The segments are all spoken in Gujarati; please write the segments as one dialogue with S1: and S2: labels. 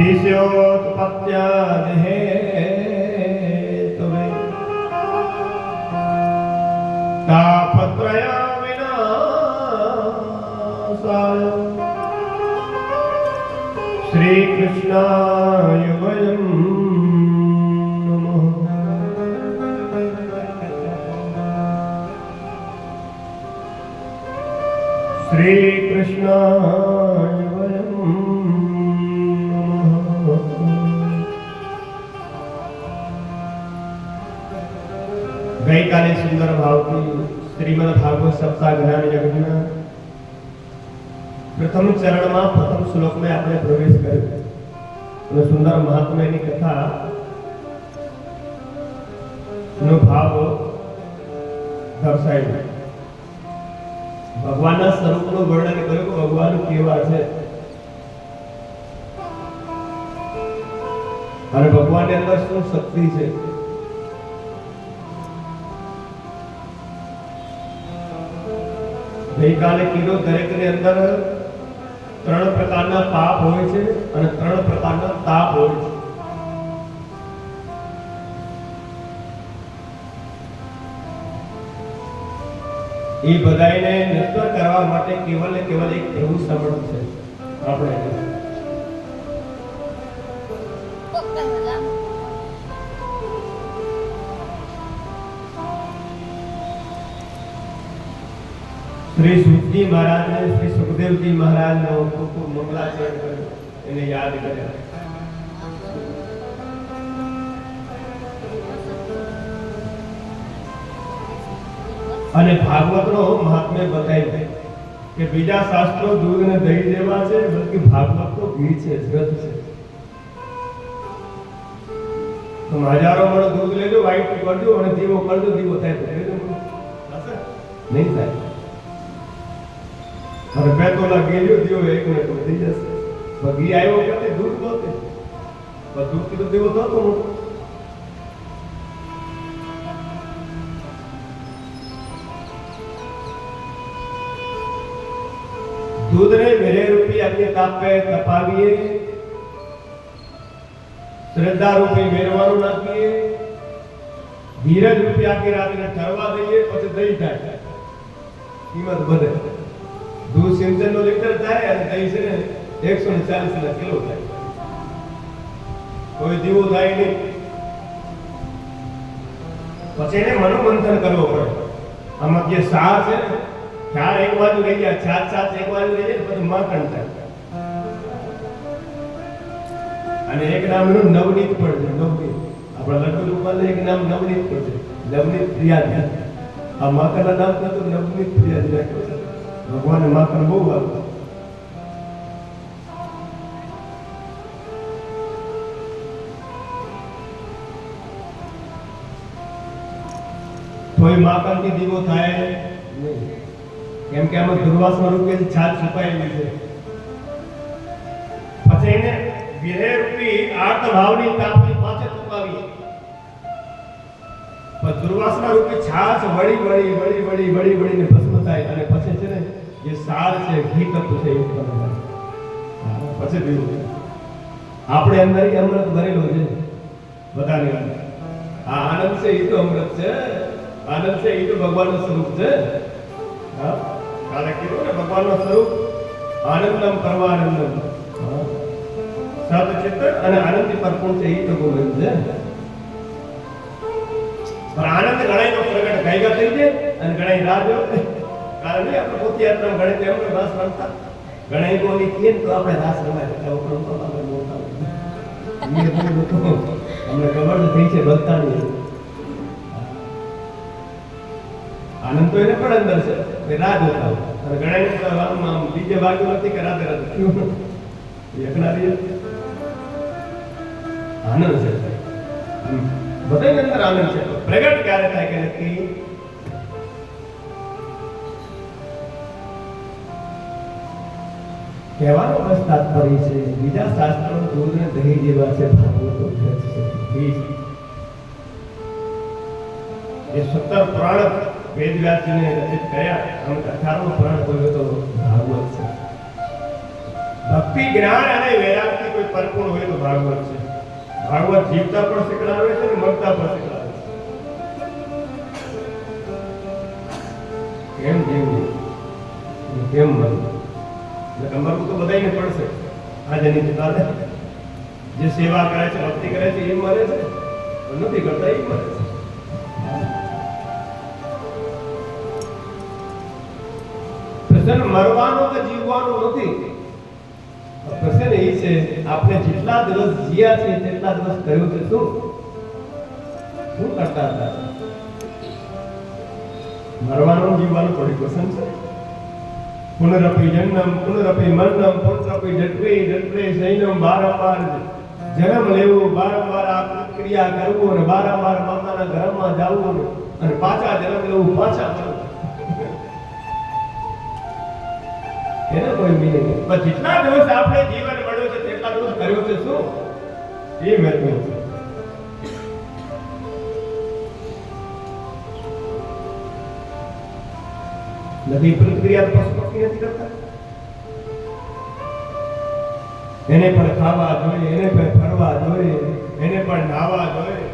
S1: ભીષ્યોત્પત્યાદેહે તુમે તાપત્રયા વિનાશાય શ્રીકૃષ્ણાય વયમ સુંદર ભાવથી શ્રીમદ ભાગવત સપ્તાહ જ્ઞાન યજ્ઞના પ્રથમ ચરણમાં પ્રથમ શ્લોકમાં આપણે પ્રવેશ કર્યો. અને સુંદર મહાત્મ્યની કથા નો ભાવ દર્શાવ્યો ભગવાનના સ્વરૂપનું વર્ણન કર્યું કે ભગવાન કેવા છે? અને ભગવાનની અંદર શું શક્તિ છે? ગઈકાલે કીધું દરેકની અંદર ત્રણ પ્રકારના પાપ હોય છે અને ત્રણ પ્રકારના તાપ હોય છે. એ બધાને નષ્ટ કરવા માટે કેવલ ને કેવલ એક એવું સમર્થ છે. આપણે શ્રી સુખજી મહારાજને શ્રી સુખદેવજી મહારાજનો ખૂબ ખૂબ મંગલાચરણ કર્યો એને યાદ કર્યા. અને ભાગવતનો મહાત્મ્ય બતાવ્યું કે બીજા શાસ્ત્રો દૂધ ને દહીં જેવા છે, બલકે ભાગવત તો ઘી છે વ્રત છે. તમે હજારો મણ દૂધ લેજો, વાઈટ કરજો અને દીવો કરજો, દીવો થાય? નહીં થાય. અને બે તોલા ઘી લ્યો દીવો એક મિનિટ થઈ જશે પણ ઘી આવ્યો ક્યાંથી દૂધ નહોતી પણ દૂધથી તો દીવો થતો નહોતો દૂધને વેરે રૂપી અગ્નિ તાપે તપાવીએ શ્રદ્ધા રૂપી વેરવાનું નાખીએ ધીરજ રૂપી આખી રાતને ઠરવા દઈએ પછી દહીં થાય કિંમત વધે દૂધ સિંચન નો લીટર થાય અને દહીં છે ને એકસો ને ચાલીસ ના કિલો થાય. કોઈ દીવો થાય નહીં. પછી એને મનોમંથન કરવો પડે. આમાં જે સાર છે ને, ચાર એક બાજુ રહી ગયા ચાર ચાર એક બાજુ રહી જાય, પછી માખણ થાય. અને એક નામનું નવનીત પણ છે નવનીત. આપણા લખેલું ઉપર એક નામ નવનીત પણ છે નવનીત પ્રિયાજી. આ માખણના નામ તો નવનીત પ્રિયાજી રાખ્યો છે. ભગવાને માખણ બહુ વાપર્યું તોય માખણથી દીવો થાય. નહીં કેમ કે આમાં દુર્વાસના રૂપે છાત છપાયેલી છે. પછી એને વિરહ રૂપી આર્ત ભાવની તાપની પાછે છુપાવી પણ દુર્વાસના રૂપે છાછ વળી વળી વળી વળી વળી વળીને ભસ્મ થાય અને જે સાર છે, ઘી તત્વ છે, એ ઉત્પન્ન થાય. પછી બીજું. આપણે અંદર એ અમૃત ભરેલો છે. બધાની અંદર આ આનંદ છે એ તો અમૃત છે. આનંદ છે એ તો ભગવાનનું સ્વરૂપ છે. હા, કાલે કીધું ને, ભગવાનનું સ્વરૂપ આનંદમ પરમાનંદમ. હા. સદચિત્ત અને આનંદથી પરપૂર્ણ છે એ તો ગોવિંદ છે. પણ આનંદ ગણાય તો પ્રગટ, ગાયગા થઈ જાય અને ગણાય રાહ જો કારણ આપણે પોતે આટલા ગણે તો એમને રાસ રમતા. ગણે કોની કીએ તો આપણે રાસ રમાય એટલે ઉપરમ તો આપણે બોલતા અમને ખબર થઈ છે ભક્તાની આનંદ તો એને પણ અંદર છે. એ રાહ જોતા અને ગણાય તો આમ બીજે ભાગ્યું નથી કે રાતે રાતે. એકનારી આનંદ છે. બધાની અંદર આનંદ છે. પ્રગટ ક્યારે થાય કે કહેવાનો બસ તાત્પર્ય છે. બીજા શાસ્ત્રો ને દહીં જેવા છે એ સત્તર પુરાણ વેદ રચિત કર્યા અને અઠારમો પુરાણ બોલ્યો તો ભાગવત છે. ભક્તિ, જ્ઞાન અને વૈરાગ્યથી કોઈ પરિપૂર્ણ હોય તો ભાગવત છે. ભાગવત જીવતા પણ શીખડાવે છે ને મરતા પણ શીખડાવે છે. કેમ જીવવું કેમ મરવું એટલે તો બધાને પડશે. આ જેની કાલે. જે સેવા કરે છે, ભક્તિ કરે છે, એ મરે છે. નથી કરતા, એ મરે છે. પ્રસન્ન મરવાનો કે જીવવાનો નથી. પ્રશ્ન એ છે, આપણે જેટલા દિવસ જીયા છે તેટલા દિવસ કર્યું છે શું? શું કરતા હતા? મરવાનું જીવવાનું થોડી પસંદ છે. પુનરપી જન્મ, પુનરપી મરણમ, પુનરપી જટવે જટવે સૈનમ બારંવાર જન્મ લેવું બારંવાર આ પ્રક્રિયા કરવું અને બારંવાર માતાના ઘરમાં જવું અને પાછા જન્મ લેવું, પાછા મરવું એને કોઈ મિનિંગ પણ જેટલા દિવસ આપણે જીવન મળ્યું છે, તેટલા દિવસ કર્યો છે શું? એ મહત્વનું નદી પ્રક્રિયા પશુ પક્ષી નથી કરતા. એને પણ ખાવા જોઈએ, એને પણ ફરવા જોઈએ, એને પણ નાવા જોઈએ.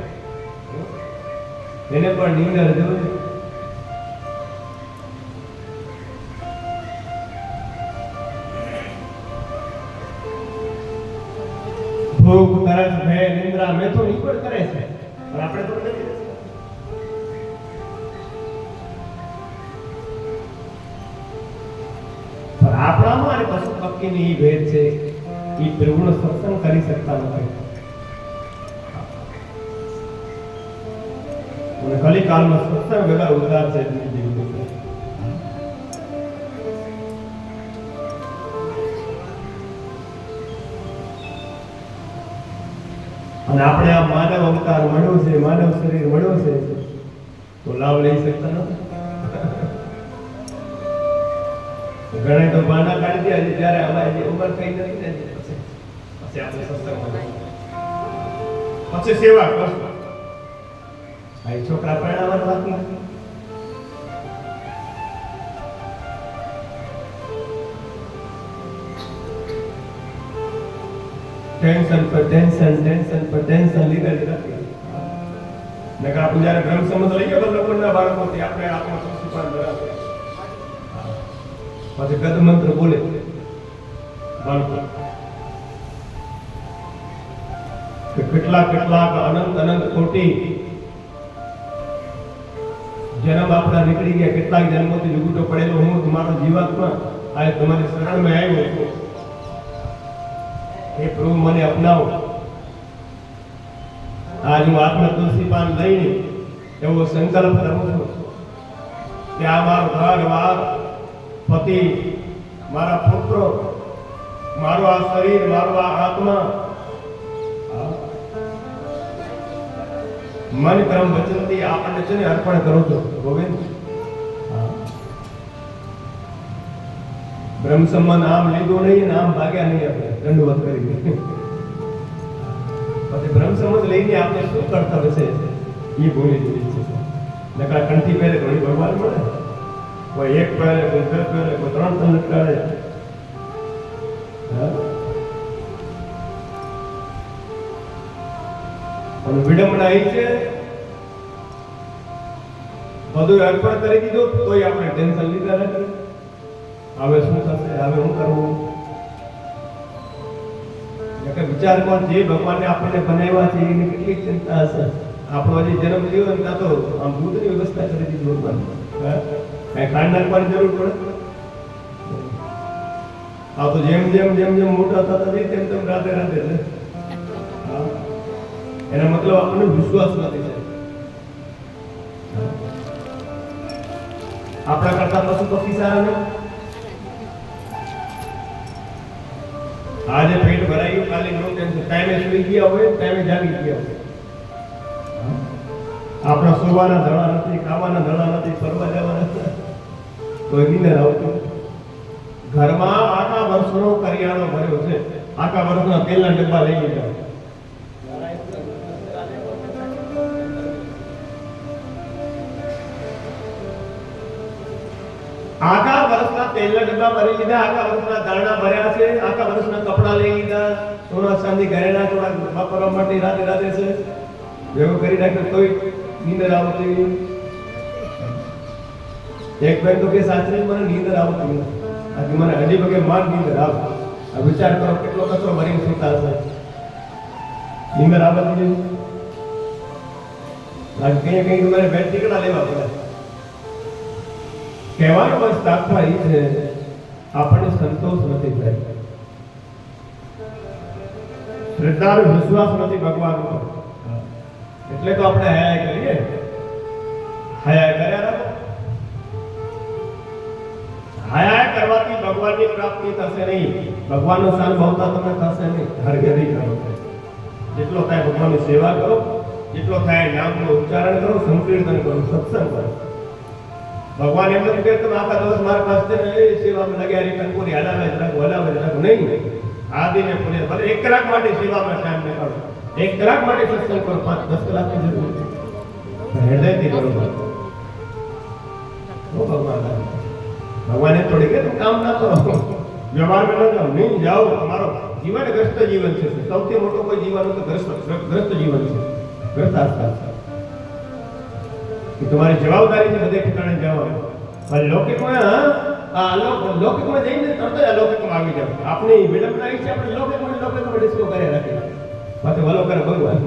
S1: એને પણ નીંદર જોઈએ. આપણામાં અને પશુ પક્ષીની એ ભેદ છે એ પ્રભુનો સત્સંગ કરી શકતા નથી. અને કલિકાલમાં સત્સંગ વગર ઉદાર છે. અને આપણે આ માનવ અવતાર મળ્યો છે, માનવ શરીર મળ્યો છે, તો લાભ લઈ શકતા નથી. ઘણા તો બાના કાઢી દે, હજી જ્યારે અમારી ઉંમર થઈ નથી ને પછી પછી આપણે સત્સંગમાં પછી સેવા કરશું આ છોકરા પરણાવવાનું વાત નથી. ટેન્શન પર ટેન્શન ટેન્શન પર ટેન્શન લીધા લીધા. નકર આપણે જ્યારે બ્રહ્મ સમજ લઈ ગયા ના બાળકોથી આપણે આત્મા સંસ્કૃત ધરાવે પછી ગદ મંત્ર બોલે કે કેટલાક કેટલાક અનંત અનંત કોટી જન્મ આપણા નીકળી ગયા કેટલાક જન્મોથી જુગુટો પડેલો હું તમારો જીવાત્મા આજે તમારી શરણમાં આવ્યો હે પ્રભુ મને અપનાવો આજ હું આત્મા તુલસી પાન લઈને એવો સંકલ્પ કરું છું કે આ મારો ઘર વાર પતિ, મારા પુત્રો, મારો આ શરીર, મારો આ આત્મા. મન વચન વચનથી આપણને છે ને અર્પણ કરો છો, ગોવિંદ. બ્રહ્મ સંબંધ આમ લીધું નહીં નામ ભાગ્યા નહીં આપણે, દંડવત કરીને પછી બ્રહ્મ સંબંધ લઈને આપણે શું કરતા છે? એ ભૂલી જઈએ છે નકરા કંઠી પહેરે ઘણી ભગવાન મળે. કોઈ એક પહેલે કોઈ બે પહેલે કોઈ ત્રણ કરે હા? અને વિડંબના એ છે બધું અર્પણ કરી દીધું, તોય આપણે ટેન્શન લીધા નથી. હવે શું થશે? હવે હું કરવું? એટલે વિચાર કોણ જે ભગવાને આપણને બનાવ્યા છે, એની કેટલી ચિંતા હશે? આપણો જે જન્મ થયો ને ત્યાં તો આમ દૂધની વ્યવસ્થા કરી દીધી ભગવાન કઈ ખાંડ નાખવાની જરૂર પડે? આ તો જેમ જેમ જેમ જેમ મોટા થતા જઈએ તેમ તેમ રાતે રાતે છે. એનો મતલબ આપણને વિશ્વાસ નથી થાય. આપણા કરતા પશુ પક્ષી સારા ને આજે પેટ ભરાયું કાલે નો ટેન્શન ટાઈમે સુઈ ગયા હોય, ટાઈમે જાગી ગયા હોય. આપણા સુવાના ધણા નથી, ખાવાના ધણા નથી, ફરવા જવાના કોઈ નીંદર ઘરમાં આખા વર્ષનો કરિયાણો ભર્યો છે. આખા વર્ષના તેલના ડબ્બા લઈ લીધા. આખા વર્ષના તેલના ડબ્બા ભરી લીધા, આખા વર્ષના દાણા ભર્યા છે, આખા વર્ષના કપડા લઈ લીધા. સોના ચાંદી ઘરેણા થોડા વાપરવા માટે રાતે રાતે છે. ભેગો કરી નાખ્યો તોય નીંદર આવતી. એક બેન તો કે સાસરી મને નીંદર આવતી નથી આજે મને હજી વગર માન નીંદર આવે આ વિચાર કરો કેટલો કચરો ભરીને સુતા હશે નીંદર આવતી નહીં આજે કઈ કઈ તમારે બેડ ટીકડા લેવા પડે કહેવાનો બસ તાત્પર્ય એ છે આપણને સંતોષ નથી થાય શ્રદ્ધા અને વિશ્વાસ નથી ભગવાન ઉપર એટલે તો આપણે હયા કરીએ હયા કર્યા રાખો હયા કરવાથી ભગવાનની પ્રાપ્તિ થશે નહીં. ભગવાનનો સ્થાન ભાવતા તમને થશે નહીં. હરગરી કરો. જેટલો થાય ભગવાનની સેવા કરો, જેટલો થાય નામનું ઉચ્ચારણ કરો, સંકીર્તન કરો, સત્સંગ કરો. ભગવાન એમ નથી કે તમે આખા દિવસ મારા પાસે છે ને એ સેવામાં લગ્યા રહી કંકોરી હલાવે જરાક હલાવે જરાક નહીં. આદિને પુણે ભલે એક કલાક માટે સેવામાં ટાઈમ નીકાળો. એક કલાક માટે સત્સંગ કરો, પાંચ, દસ કલાકની જરૂર નથી. પણ હૃદયથી કરો. ઓ ભગવાન. ભગવાને થોડી કે તમે કામ ના કરો. વ્યવહારમાં ન જાઓ, નહીં જાઓ. તમારો જીવન ગ્રસ્ત જીવન છે સૌથી મોટો કોઈ જીવન તો ગ્રસ્ત ગ્રસ્ત જીવન છે. ગ્રસ્ત આસ્થા છે. કે તમારી જવાબદારી છે બધે ઠેકાણે જવાનું પણ લૌકિકમાં, આ અલોક લૌકિકમાં જઈને તરત જ અલૌકિકમાં આવી જાવ આપણી વિડંબના છે આપણે લૌકિકમાં ને લૌકિકમાં ડિસ્કો કરે રાખીએ પાછો વલો કરે ભગવાન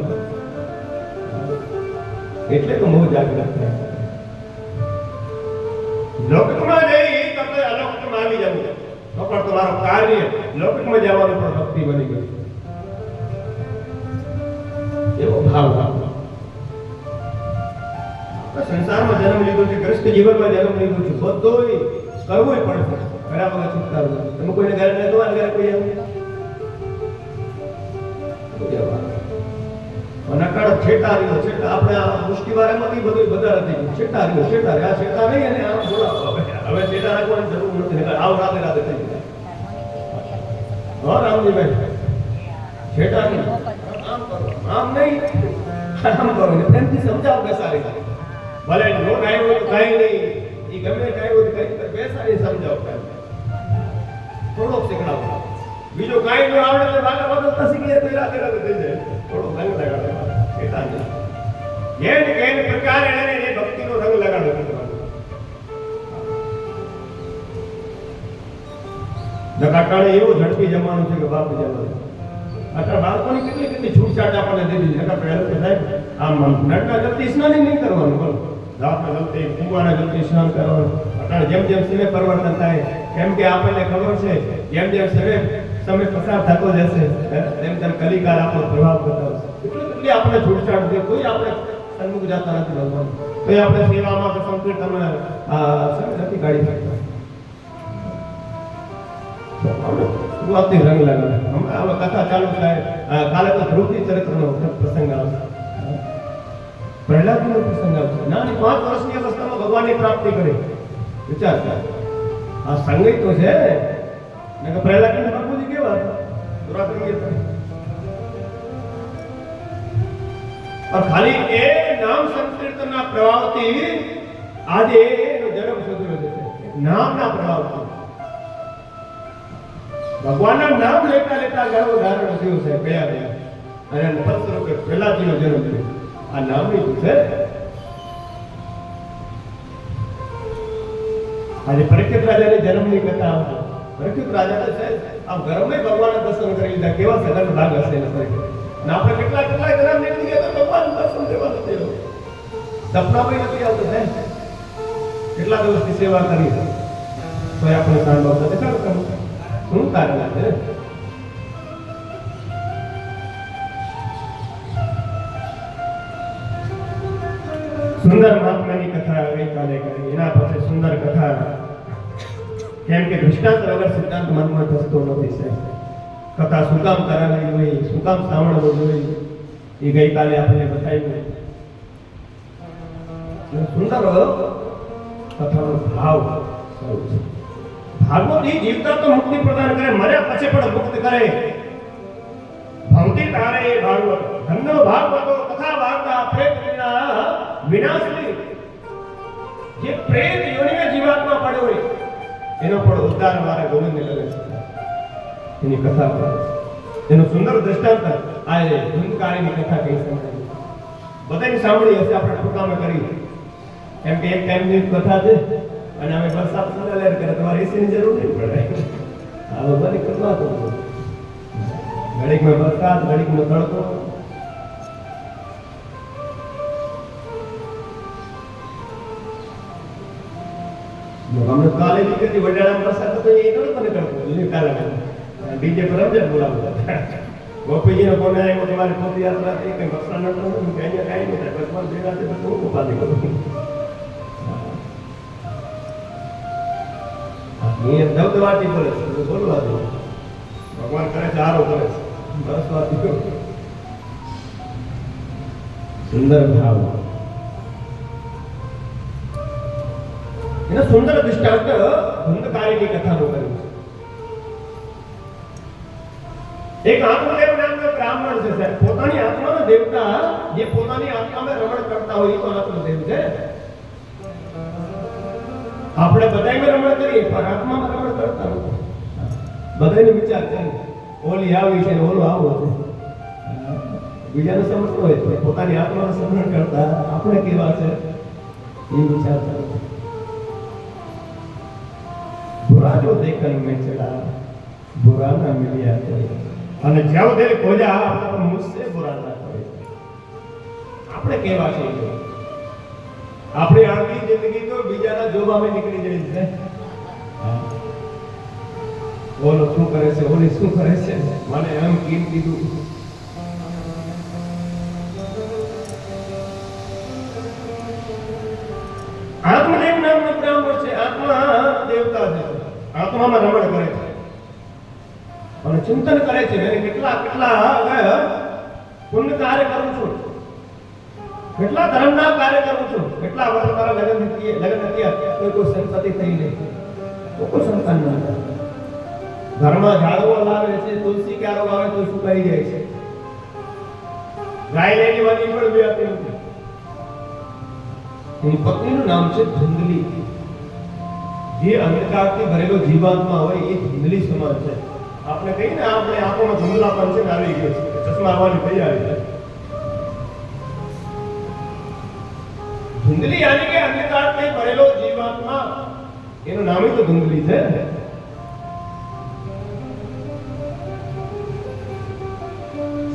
S1: એટલે તો મોહ જાગૃત થાય. લૌકિકમાં જઈ અલૌકિકમાં આવી જવું? પણ તમારું કાર્ય લૌકિકમાં જવાનું પણ ભક્તિ બની ગયું એવો ભાવ. સંસારમાં જન્મ લીધો છે, ગ્રસ્ત જીવનમાં જન્મ લીધો છે. બધોય કરવું પડશે ઘણા છૂટતા નથી. તમે કોઈને ઘરે નહીં તમારા ઘરે કોઈ આવે? નકાળ છેટા રહ્યો છેટા આપણે આ મુષ્ટિવારામાંથી બધું બધા નથી છેટા રહ્યો છેટા રહ્યા આ છેટા નહીં અને આમ બોલાવો. હવે હવે છેટા રાખવાની જરૂર નથી, નકર આવ રાતે રાતે થઈ જાય. હા, રામજીભાઈ. છેટા નહીં આમ કરો, આમ નહીં. આમ કરો ને પ્રેમથી સમજાવો બેસાડી ભલે નો ટાઈમ હોય તો કાંઈ નહીં. એ ગમે ટાઈમ હોય તો કંઈ બેસાડી સમજાવો કાંઈ. થોડોક શીખડાવો. બીજો કાંઈ ન આવડે તો વાગે વાગતા શીખીએ તો રાતે રાતે થઈ જાય. થોડો રંગ લગાડો. શેતાન જેન કેન પ્રકારે નકાટાળે એવો ઝડપી જમાનો છે કે બાપ જમાનો અત્યારે બાળકોની કેટલી કેટલી છૂટછાટ આપણને દીધી છે. પહેલા કે સાહેબ, આમ નટના જલ્દી સ્નાન નહીં કરવાનું, બોલો. રાતના જલ્દી ઊંઘવાના જલ્દી સ્નાન કરવાનું. અત્યારે જેમ જેમ સમય પરિવર્તન થાય, કેમ કે આપણને ખબર છે, જેમ જેમ સમય સમય પસાર થતો જશે તેમ તેમ કલિકાલ આપણો પ્રભાવ બતાવશે. એટલી કેટલી આપણે છૂટછાટ છે, કોઈ આપણે સન્મુખ જતા નથી ભગવાન. કોઈ આપણે સેવામાં કે સંકીર્તનમાં સમય નથી કાઢી શકતા. શુરુઆતથી રંગ લગાવે હમણાં હવે કથા ચાલુ થાય. કાલે તો ધ્રુવજી ચરિત્રનો પ્રસંગ આવશે. પ્રહલાદનો પ્રસંગ આવશે. નાની પાંચ વર્ષની અવસ્થામાં ભગવાનની પ્રાપ્તિ કરી. વિચાર આ સંગીત તો છે. ને કે પ્રહલાદના બાપુજી કેવા હતા? ખાલી એ નામ સંકીર્તનના પ્રભાવથી આજે એનો જન્મ સુધર્યો છે. નામના પ્રભાવથી. ભગવાનના નામ લેતા લેતા ગર્વ ધારણ થયું છે કયા કયા અને એના ફલસ્વરૂપે પ્રહલાદજીનો જન્મ થયો. આ નામની તો છે? આજે પરીક્ષિત રાજાની જન્મની કથા આવશે. પરીક્ષિત રાજાને છે આમ ઘરમાં ભગવાનના દર્શન કરી લીધા. કેવા સદન ભાગ હશે એના પરીક્ષિત અને આપણે કેટલા કેટલા જન્મ નીકળી ગયા તો ભગવાન દર્શન દેવા નથી આવ્યો. સપનામાં નથી આવતું ને? કેટલા દિવસની સેવા કરી? તો આપણે સાંભળો નથી ખબર શું કારણ છે? સુંદર મહાત્માની કથા ગઈકાલે કરી. એના પછી સુંદર કથા. કેમ કે દૃષ્ટાંત વગર સિદ્ધાંત મનમાં થતો નથી સાહેબ. કથા શું કામ કરાવી હોય, શું કામ સાંભળવું જોઈએ એ ગઈકાલે આપણે બતાવ્યું સુંદર કથાનો ભાવ સ્વરૂપ છે. ભાગવત એ જીવતા તો મુક્તિ પ્રદાન કરે, મર્યા પછી પણ મુક્ત કરે. ભક્તિ તારે ભાગવત. ધનનો ભાગવતો કથા વાર્તા પ્રેત વિના વિનાશની. જે પ્રેત યોનિમાં જીવાત્મા પડ્યો હોય, એનો પણ ઉદ્ધાર મારા ગોવિંદને કરે છે. એની કથા પર. એનો એનું સુંદર દ્રષ્ટાંત આ ધૂંધકારીની કથા કહી શકાય. બધાની સાંભળી હશે, આપણે ટૂંકામે કરી. કેમ કે એક ટાઈમની કથા છે. અને અમે વરસાદ સાથે લેર કરે તમારે એસીની જરૂર નહીં પડે. આ બધી કથા તો ઘડીકમાં વરસાદ, ઘડીકમાં તડકો. હમણાં કાલે બી કદી વડાળામાં વરસાદ હતો, એ થોડું મને કરતો એ કાલે ડીજે પર રમજાન બોલાવતા ગોપીજીનો ફોન આવ્યો તમારી પોતી યાત્રા થઈ, કઈ વસરા નતો, હું કે અહીંયા કાંઈ નહીં થાય ભગવાન ભેગા છે તો હું ઉપાધિ કરું. વાત સુંદર ભાવ. એનો સુંદર દૃષ્ટાંત ધુંધકારીની છે. એક આત્મદેવ નામનો બ્રાહ્મણ છે, સાહેબ. પોતાની આત્માનો દેવતા, જે પોતાની આત્મામાં રમણ કરતા હોય એ તો આત્મદેવ છે. આપણે બધાય રમણ કરીએ, પણ આત્મામાં રમણ કરતા હોય. બધાને વિચાર ચાલે ઓલી આવી છે, ઓલો આવો છે. બીજાને સમજતો હોય તો પોતાની આત્માને સમરણ કરતા આપણે કેવા છે? એ વિચાર ચાલે ભુરાજો દેખન મેં ચડા ભુરાના મિલ્યા કરે અને જ્યાં દેર ખોજા મુસ્સે ભુરાના કરે આપણે કેવા છે આપણી અડધી જિંદગી તો બીજાના જોવામાં નીકળી જાય છે. બોલો, શું કરે છે? ઓલી શું કરે છે? મને એમ કેમ કીધું. આત્મદેવ નામનો બ્રાહ્મણ છે, આત્મા દેવતા છે. આત્મામાં રમણ કરે છે. અને ચિંતન કરે છે કેટલા કેટલા હવે પુણ્ય કાર્ય કરું છું. કેટલા ધર્મના કાર્ય કરું છું? કેટલા વર્ષ મારા લગ્ન નથી લગ્ન નથી કોઈ કોઈ સંતતિ થઈ નહીં. તો કોઈ સંતાન ના. ઘરમાં ઝાડવો લાવે છે, તુલસી ક્યારો આવે તો સુકાઈ જાય છે. ગાય લેની વાની પણ બે આપી હતી એની પત્નીનું નામ છે ધુંધલી જે અંધકારથી ભરેલો જીવાત્મા હોય, એ ધુંધલી સમાન છે. આપણે કહીએ ને, આપણે આંખોમાં પણ છે આવી ગયો છે. ચશ્મા આવવાની તૈયારી છે. ધુંધલી યાની કે અંધકારથી ભરેલો જીવાત્મા? એનું નામ તો ધુંધલી છે.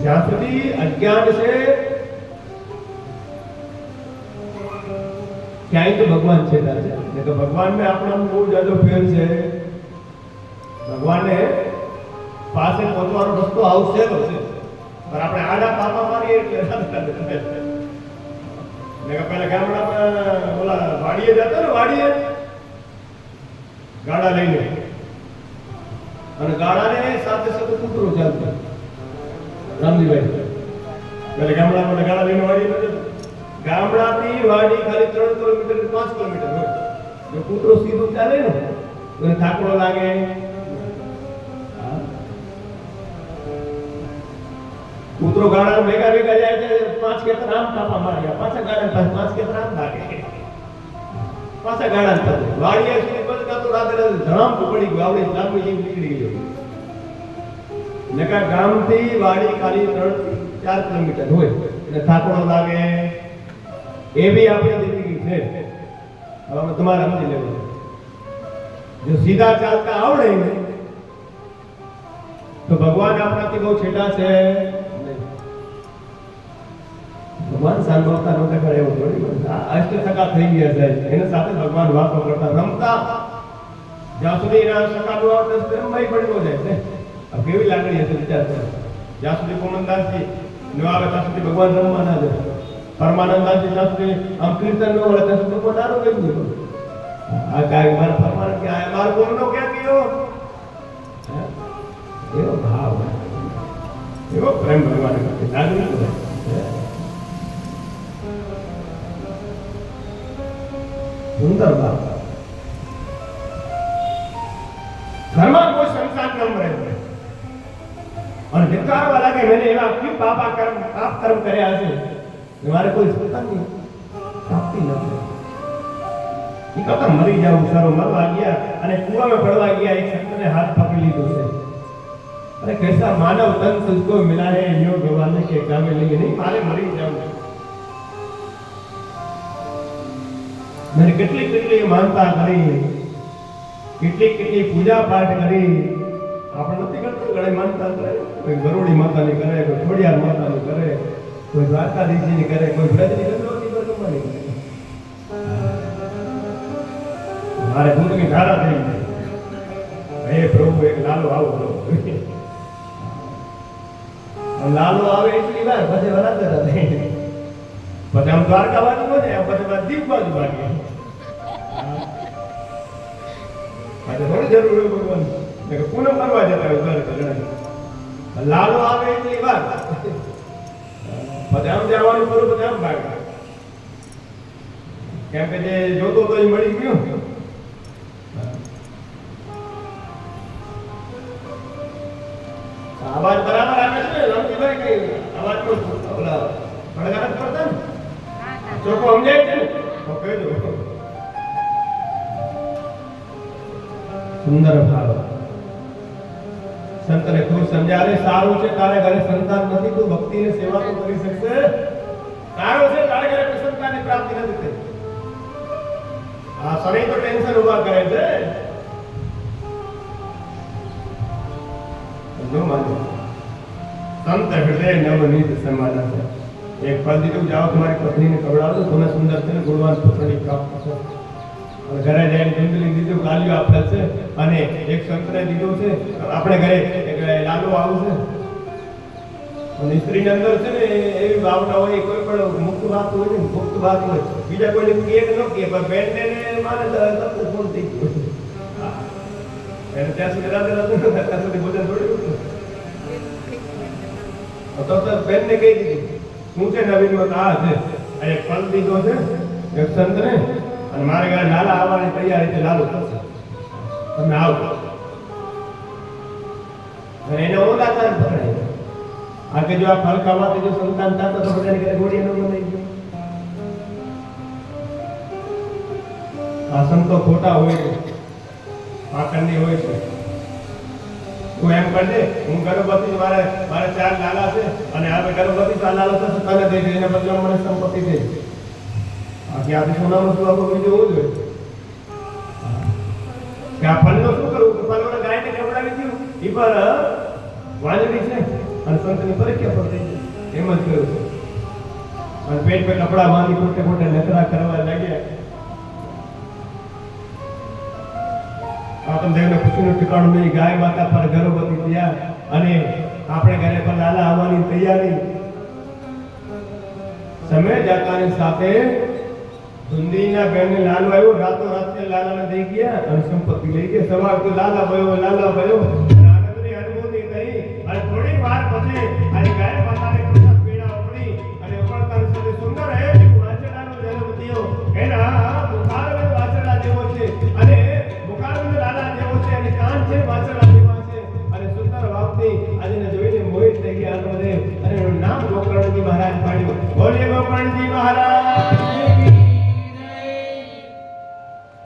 S1: જ્યાં સુધી અજ્ઞાન છે ક્યાંય તો ભગવાન છે ને તો ભગવાનને આપણા બહુ જાજો ફેર છે. ભગવાનને પાસે પહોંચવાનો રસ્તો આવશે તો છે. પણ આપણે આડા પાપા મારીએ એટલે. મેં પેલા ઓલા વાડીએ જતા ગાડા લઈને. અને ગાડાને સાથે સાથે કૂતરો ચાલતો. રામજીભાઈ. પેલા ગામડામાં ગાડા લઈને વાડીએ. ગામડાથી વાડી ખાલી ત્રણ કિલોમીટર પાંચ કિલોમીટર હોય. કૂતરો સીધું ચાલે ને. થાકડો લાગે. કૂતરો ગાડા ભેગા ભેગા જાય છે પાંચ કે આમ કાપા માર્યા પાછા ગાડા પાસે પાંચ કે આમ ભાગે પાછા ગાડા પાસે વાડીએ સુધી પછી કાં તો રાત્રે રાત્રે ધડામ પડી ગયું આવડે લાંબી જેવી નીકળી ગયું નકા ગામથી વાડી ખાલી ત્રણથી ચાર કિલોમીટર હોય એટલે થાકડો લાગે એવી આપણી જિંદગી છે હવે આમાં તમારે સમજી લેવું છે. જો સીધા ચાલતા આવડે ને તો ભગવાન આપણાથી બહુ છેટા છે નહીં. ભગવાન સાંભળતા નહોતા કરે એવું થોડી. અષ્ટ સકા થઈ ગયા છે એના સાથે ભગવાન વાતો કરતા રમતા. જ્યાં સુધી એના સકા નું આવતા સુધી રમવાય પડતો જાય છે કેવી લાગણી હશે વિચાર કરો. જ્યાં સુધી કોમનદાસજી ન આવે, ત્યાં સુધી ભગવાન રમવા ના પરમાનંદાસજી જ્યાં સુધી આમ કીર્તન ન વળે ત્યાં સુધી ભગવાન ગઈ ગયો આ કાંઈ મારા પરમાનંદ કે આ મારો કોમનો ક્યાં ગયો? એવો ભાવ. એવો પ્રેમ ભગવાન લાગણી સુંદર બાપ. ઘરમાં કોઈ સંસાર ન મળે અને વિચારવા લાગે મેને એવા કેમ બાપા કર્મ પાપ કર્મ કર્યા છે મારે કોઈ સંતાનની પ્રાપ્તિ ન એ કહેતા મરી જાવ સારો, મરવા ગયા અને કુવામાં પડવા ગયા એ સંતને હાથ પકડી લીધો છે. અને કૈસા માનવ તન સંતો મિલા હે યો ભગવાન કે ગામે લઈ નહીં, મારે મરી જાવ મેં કેટલી કેટલી માનતા કરી, કેટલી કેટલી પૂજા પાઠ કરી. આપણે નથી કરતા ઘણી માનતા કરે, કોઈ ગરુડી માતાની કરે, કોઈ ખોડિયાર માતાની કરે, કોઈ દ્વારકાધીશની કરે, કોઈ વ્રજની ગંગોત્રી કરે મારે ભૂતની ધારા થઈ ગઈ. હે પ્રભુ, એક લાલો આવો પ્રભુ લાલો આવે એટલી વાર, પછી વરાતે થઈ. પછી આમ દ્વારકા બાજુ જાય પછી દીપ બાજુ ભાગે આજે થોડી જરૂર હોય ભગવાન પૂનમ કરવા જતા હોય દ્વારકા લાલો આવે એટલી વાત પછી આમ જવાનું કરું પછી આમ ભાગ કેમ કે જે જોતો તો એ મળી ગયો. આવાજ બરાબર આવે છે ને અવાજ નો ઓલા પડઘા નથી પડતા ને ચોખ્ખો સમજાય છે ને તો કહી દો સુંદર ભાવ સંતને ખૂબ સમજાવે સારું છે તારે ઘરે સંતાન નથી તું ભક્તિ ને સેવા તો કરી શકશે સારું છે તારે ઘરે કોઈ સંતાનની પ્રાપ્તિ નથી થઈ. આ શનિ તો ટેન્શન ઊભા કરે છે. ન માનો સંત હૃદય નવનીત સમાન છે. એક દીધું જાઓ, તમારી પત્નીને ખવડાવો, તમે સુંદર છે ને ગુણવાન પુત્રની પ્રાપ્ત થશે અને ઘરે જઈને કુંડલી દીધું લાલ્યો આપેલ છે, અને એક શંકરે દીધું છે, આપણે ઘરે લાલો આવશે અને સ્ત્રીની અંદર છે ને, એવી ભાવના હોય, કોઈ પણ મુક્ત વાત હોય ને, મુક્ત વાત હોય. બીજા કોઈને કે ન કે, પણ બેનને ને માને તો, તરત ફોન થઈ ગયો. એને ત્યાં સુધી રાતે રાતે ત્યાં સુધી ભોજન થોડી તો બેનને કહી દીધું. હું છે નવીનમાં આ છે. એક ફળ લીધો છે, એક સંતને, અને મારે ઘરે લાલા આવવાની તૈયારી છે, લાલુ થશે. તમે આવો અને એને ઓલા તાર પકડાય આ કે જો આ ફળ ખાવાથી જો સંતાન થતો તો બધાને ઘરે ગોળીયા ન બનાવી ગયો. આ સંતો ખોટા હોય છે. પાખંડી હોય છે. તું એમ કરજે હું ગર્ભવતી મારે મારે ચાર લાલા છે, અને હવે ગર્ભવતી ચાર લાલા થશે તને દઈ દે, એના બદલે મને સંપત્તિ દે. બાકી આપણે સોનાનું શું આપણું બીજું હોવું જોઈએ? આ ફળનો શું કરવું કે ખવડાવી દઉં એ પર વાંદરી છે. અને સંતની પરીક્ષા પર એમ જ કર્યું અને પેટ પે કપડા બાંધી ખોટે ખોટે નખરા કરવા લાગ્યા. આત્મદેવને ખુશીનું ઠેકાણું નહીં. ગાય માતા પર ગર્ભવતી થયા અને આપણે ઘરે પર લાલા આવવાની તૈયારી. સમય જાતાની સાથે સુંદરીના બહેનને લાલો આવ્યો. રાતો રાતે લાલાને દઈ ગયા અને સંપત્તિ લઈ ગયા. સવાર તો લાલા ભયો લાલા ભયો. આનંદની અનુભૂતિ થઈ અને થોડી વાર પછી અને ગાય 맞아 맞아.